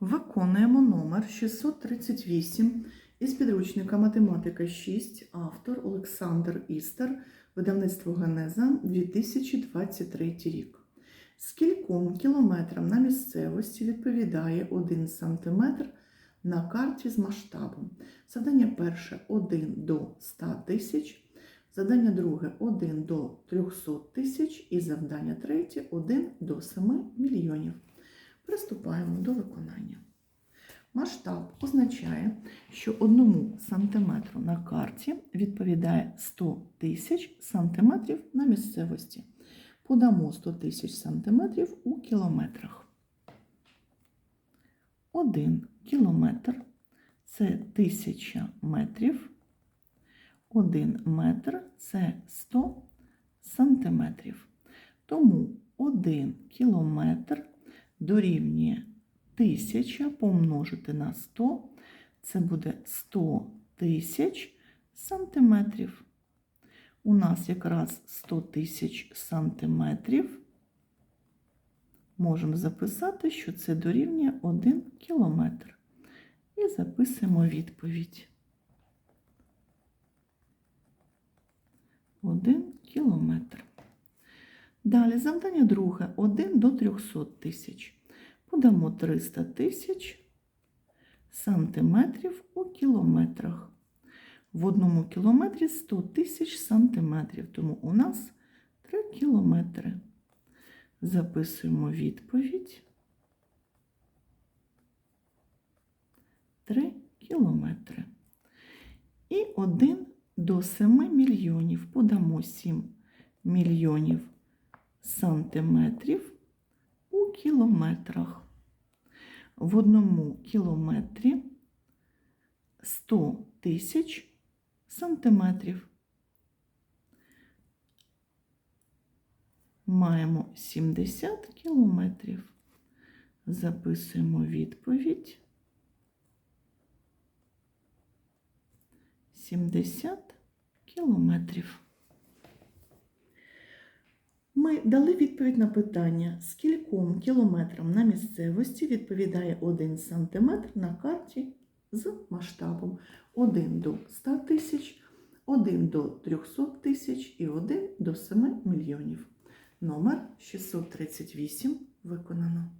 Виконуємо номер 638 із підручника Математика 6, автор Олександр Істер, видавництво Генеза 2023 рік. Скільком кілометрам на місцевості відповідає 1 см на карті з масштабом? Завдання перше 1 до 100 тисяч, завдання друге 1 до 300 тисяч і завдання третє 1 до 7 мільйонів. Приступаємо до виконання. Масштаб означає, що одному сантиметру на карті відповідає 100 тисяч сантиметрів на місцевості. Подамо 100 тисяч сантиметрів у кілометрах. 1 кілометр це 1000 метрів. 1 метр це 100 сантиметрів. Тому 1 кілометр дорівнює 1000 помножити на 100, це буде 100 тисяч сантиметрів. У нас якраз 100 тисяч сантиметрів. Можемо записати, що це дорівнює 1 кілометр. І записуємо відповідь. 1 кілометр. Далі завдання друге 1 до 300 тисяч. Подамо 300 тисяч сантиметрів у кілометрах. В одному кілометрі 100 тисяч сантиметрів, тому у нас 3 кілометри. Записуємо відповідь. 3 кілометри. І 1 до 7 мільйонів. Подамо 7 мільйонів сантиметрів у кілометрах. В одному кілометрі 100 тисяч сантиметрів. Маємо 70 кілометрів. Записуємо відповідь. 70 кілометрів. Ми дали відповідь на питання, скільком кілометрам на місцевості відповідає 1 см на карті з масштабом 1 до 100 тисяч, 1 до 300 тисяч і 1 до 7 мільйонів. Номер 638 виконано.